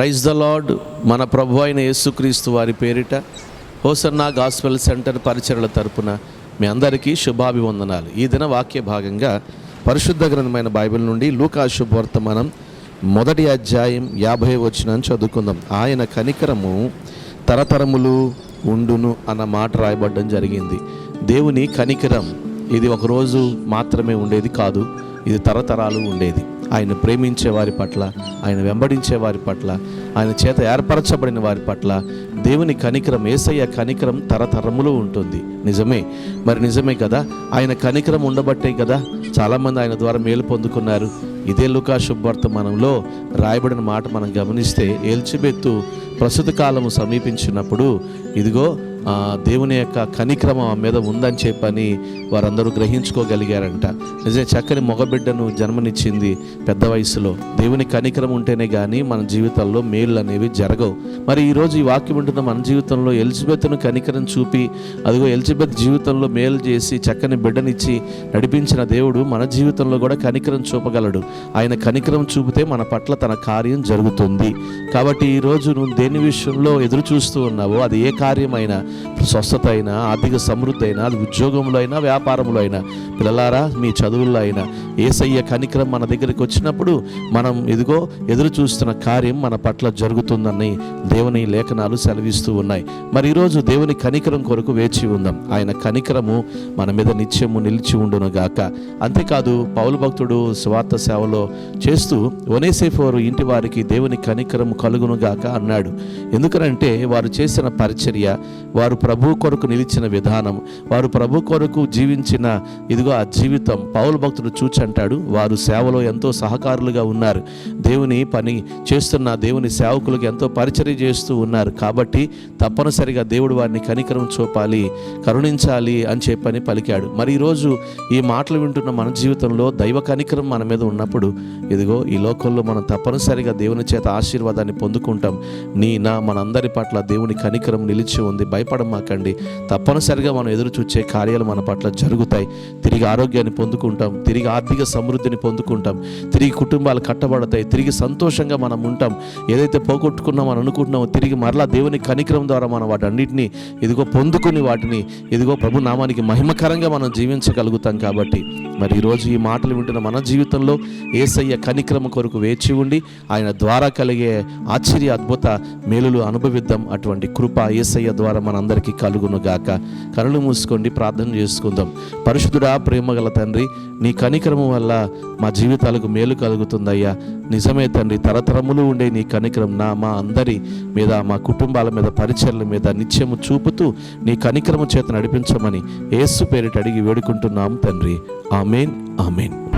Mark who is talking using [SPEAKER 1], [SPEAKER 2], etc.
[SPEAKER 1] Praise the lord. మన ప్రభు అయిన యేసుక్రీస్తు వారి పేరిట హోసన్నా గాస్పెల్ సెంటర్ పరిచరల తరపున మీ అందరికీ శుభాభివందనాలు. ఈ దిన వాక్య భాగంగా పరిశుద్ధ గ్రంథమైన బైబిల్ నుండి లూకా శుభవర్తమానం మొదటి అధ్యాయం యాభై వచ్చిన చదువుకుందాం. ఆయన కనికరము తరతరములు ఉండును అన్న మాట రాయబడడం జరిగింది. దేవుని కనికరం ఇది ఒకరోజు మాత్రమే ఉండేది కాదు ఇది తరతరాలు ఉండేది. ఆయన ప్రేమించే వారి పట్ల ఆయన వెంబడించే వారి పట్ల ఆయన చేత ఏర్పరచబడిన వారి పట్ల దేవుని కనికరం ఏసయ్య కనికరం తరతరములు ఉంటుంది. నిజమే. మరి నిజమే కదా? ఆయన కనికరం ఉండబట్టే కదా చాలామంది ఆయన ద్వారా మేలు పొందుకున్నారు. ఇదే లుకా శుభవర్తమానంలో రాయబడిన మాట మనం గమనిస్తే ఎల్చిబెత్తు ప్రస్తుత కాలము సమీపించినప్పుడు ఇదిగో దేవుని యొక్క కనిక్రమం ఆ మీద ఉందని చెప్పని వారందరూ గ్రహించుకోగలిగారంట. నిజమే చక్కని మగబిడ్డను జన్మనిచ్చింది పెద్ద వయసులో. దేవుని కనిక్రమం ఉంటేనే కానీ మన జీవితంలో మేలు అనేవి జరగవు. మరి ఈరోజు ఈ వాక్యం ఉంటున్న మన జీవితంలో ఎలిజబెత్ను కనికరం చూపి అదిగో ఎలిజబెత్ జీవితంలో మేలు చేసి చక్కని బిడ్డనిచ్చి నడిపించిన దేవుడు మన జీవితంలో కూడా కనికరం చూపగలడు. ఆయన కనికరం చూపితే మన పట్ల తన కార్యం జరుగుతుంది. కాబట్టి ఈరోజు నువ్వు దేని విషయంలో ఎదురు చూస్తూ ఉన్నావో అది ఏ కార్యమైనా స్వస్థత అయినా ఆర్థిక సమృద్ధి అయినా అది ఉద్యోగంలో అయినా వ్యాపారంలో అయినా. పిల్లలారా మీ చదువుల్లో అయినా ఏసయ్య కనికరం మన దగ్గరికి వచ్చినప్పుడు మనం ఎదుగో ఎదురు చూస్తున్న కార్యం మన పట్ల జరుగుతుందని దేవుని లేఖనాలు సెలవిస్తూ ఉన్నాయి. మరి ఈరోజు దేవుని కనికరం కొరకు వేచి ఉందాం. ఆయన కనికరము మన మీద నిత్యము నిలిచి ఉండును గాక అంతేకాదు పౌలు భక్తుడు స్వార్థ సేవలో చేస్తూ ఒనేసేఫోరు ఇంటి వారికి దేవుని కనికరము కలుగును గాక అన్నాడు. ఎందుకనంటే వారు చేసిన పరిచర్య వారు ప్రభు కొరకు నిలిచిన విధానం వారు ప్రభు కొరకు జీవించిన ఇదిగో ఆ జీవితం. పౌలు భక్తుడు చూచి అంటాడు వారు సేవలో ఎంతో సహకారులుగా ఉన్నారు. దేవుని పని చేస్తున్న దేవుని సేవకులకు ఎంతో పరిచర్య చేస్తూ ఉన్నారు. కాబట్టి తప్పనిసరిగా దేవుడు వారిని కనికరం చూపాలి కరుణించాలి అని చెప్పని పలికాడు. మరి ఈరోజు ఈ మాటలు వింటున్న మన జీవితంలో దైవ కనికరం మన మీద ఉన్నప్పుడు ఇదిగో ఈ లోకంలో మనం తప్పనిసరిగా దేవుని చేత ఆశీర్వాదాన్ని పొందుకుంటాం. నీ నా మనందరి పట్ల దేవుని కనికరం నిలిచి ఉంది. భయపడమాకండి తప్పనిసరిగా మనం ఎదురు చూచే కార్యాలు మన పట్ల జరుగుతాయి. తిరిగి ఆరోగ్యాన్ని పొందుకుంటాం. తిరిగి ఆర్థిక సమృద్ధిని పొందుకుంటాం. తిరిగి కుటుంబాలు కట్టబడతాయి. తిరిగి సంతోషంగా మనం ఉంటాం. ఏదైతే పోగొట్టుకున్నాం అని అనుకుంటున్నామో తిరిగి మరలా దేవుని కనికరం ద్వారా మనం వాటన్నిటిని ఇదిగో పొందుకుని వాటిని ఇదిగో ప్రభు నామానికి మహిమకరంగా మనం జీవించగలుగుతాం కాబట్టి. మరి ఈరోజు ఈ మాటలు వింటున్న మన జీవితంలో ఏసయ్య కనిక్రమ కొరకు వేచి ఉండి ఆయన ద్వారా కలిగే ఆశ్చర్య అద్భుత మేలులు అనుభవిద్దాం. అటువంటి కృప ఏసయ్య ద్వారా మన మనందరికీ కలుగును గాక కనులు మూసుకోండి ప్రార్థన చేసుకుందాం. పరిశుద్ధుడా ప్రేమగల తండ్రి నీ కనికరము వల్ల మా జీవితాలకు మేలు కలుగుతుందయ్యా. నిజమే తండ్రి తరతరములు ఉండే నీ కనికరం నా మా అందరి మీద మా కుటుంబాల మీద పరిచర్ల మీద నిత్యము చూపుతూ నీ కనికరము చేత నడిపించమని ఏసు పేరిట అడిగి వేడుకుంటున్నాం తండ్రి. Amen amen.